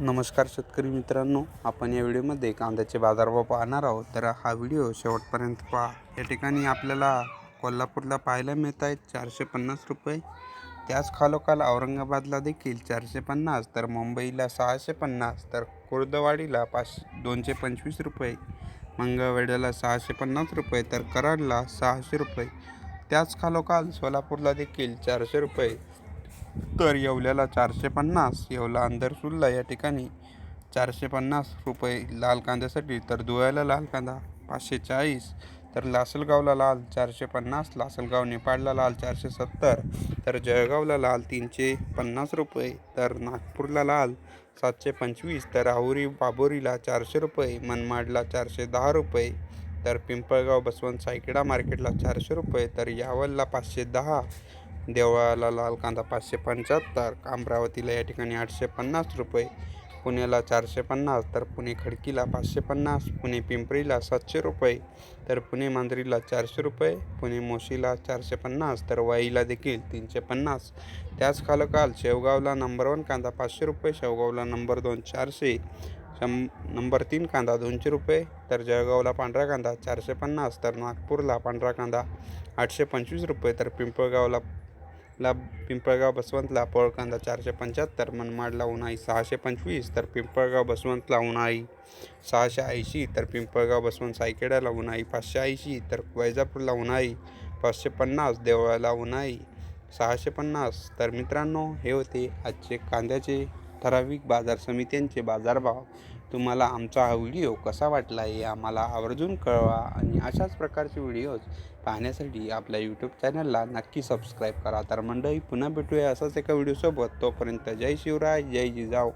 नमस्कार शेतकरी मित्रांनो आपण या व्हिडिओमध्ये कांद्याचे बाजारभाव पाहणार आहोत. तर हा व्हिडिओ शेवटपर्यंत पहा. या ठिकाणी आपल्याला कोल्हापूरला पाहायला मिळत आहेत चारशे पन्नास रुपये. त्याच खालोखाल औरंगाबादला देखील चारशे पन्नास तर मुंबईला सहाशे पन्नास तर कुर्दवाडीला पाचशे दोनशे पंचवीस रुपये. मंगळवेड्याला सहाशे पन्नास रुपये तर कराडला सहाशे रुपये. त्याच खालोखाल सोलापूरला देखील चारशे रुपये. तर येवल्याला चारशे पन्नास येवला अंधरसूलला या ठिकाणी चारशे पन्नास रुपये लाल कांद्यासाठी तर धुळ्याला लाल कांदा पाचशे चाळीस तर लासलगावला लाल चारशे पन्नास लासलगाव नेपाळला लाल चारशे सत्तर तर जळगावला लाल तीनशे पन्नास रुपये तर नागपूरला लाल सातशे पंचवीस तर आहुरी बाबोरीला चारशे रुपये मनमाडला चारशे दहा रुपये तर पिंपळगाव बसवंत सायकेडा मार्केटला चारशे रुपये तर यावलला पाचशे दहा देवळाला लाल कांदा पाचशे पंच्याहत्तर अमरावतीला या ठिकाणी आठशे पन्नास रुपये पुण्याला चारशे पन्नास तर पुणे खडकीला पाचशे पन्नास पुणे पिंपरीला सातशे रुपये तर पुणे मांजरीला चारशे रुपये पुणे मोशीला चारशे पन्नास तर वाईला देखील तीनशे पन्नास. त्याच खालोखाल शेवगावला नंबर वन कांदा पाचशे रुपये शेवगावला नंबर दोन चारशे शं नंबर तीन कांदा दोनशे रुपये तर जळगावला पांढरा कांदा चारशे पन्नास तर नागपूरला पांढरा कांदा आठशे पंचवीस रुपये तर पिंपळगावला ला पिंपळगाव बसवंतला पोळ कांदा चारशे पंच्याहत्तर मनमाडला उन्हाळी सहाशे पंचवीस तर पिंपळगाव बसवंतला उन्हाळी सहाशे ऐंशी तर पिंपळगाव बसवंत सायकेड्याला उन्हाळी पाचशे ऐंशी तर वैजापूरला उन्हाळी पाचशे पन्नास देवळाला उन्हाळी सहाशे पन्नास. तर मित्रांनो हे होते आजचे कांद्याचे ठराविक बाजार समित्यांचे बाजारभाव. तुम्हाला आमचा हा व्हिडिओ कसा वाटला हे आम्हाला आवर्जून कळवा आणि अशाच प्रकारचे व्हिडिओज पाहण्यासाठी आपल्या यूट्यूब चॅनलला नक्की सबस्क्राईब करा. तर मंडळी पुन्हा भेटूया असाच एका व्हिडिओसोबत. तोपर्यंत जय शिवराय जय जिजाऊ.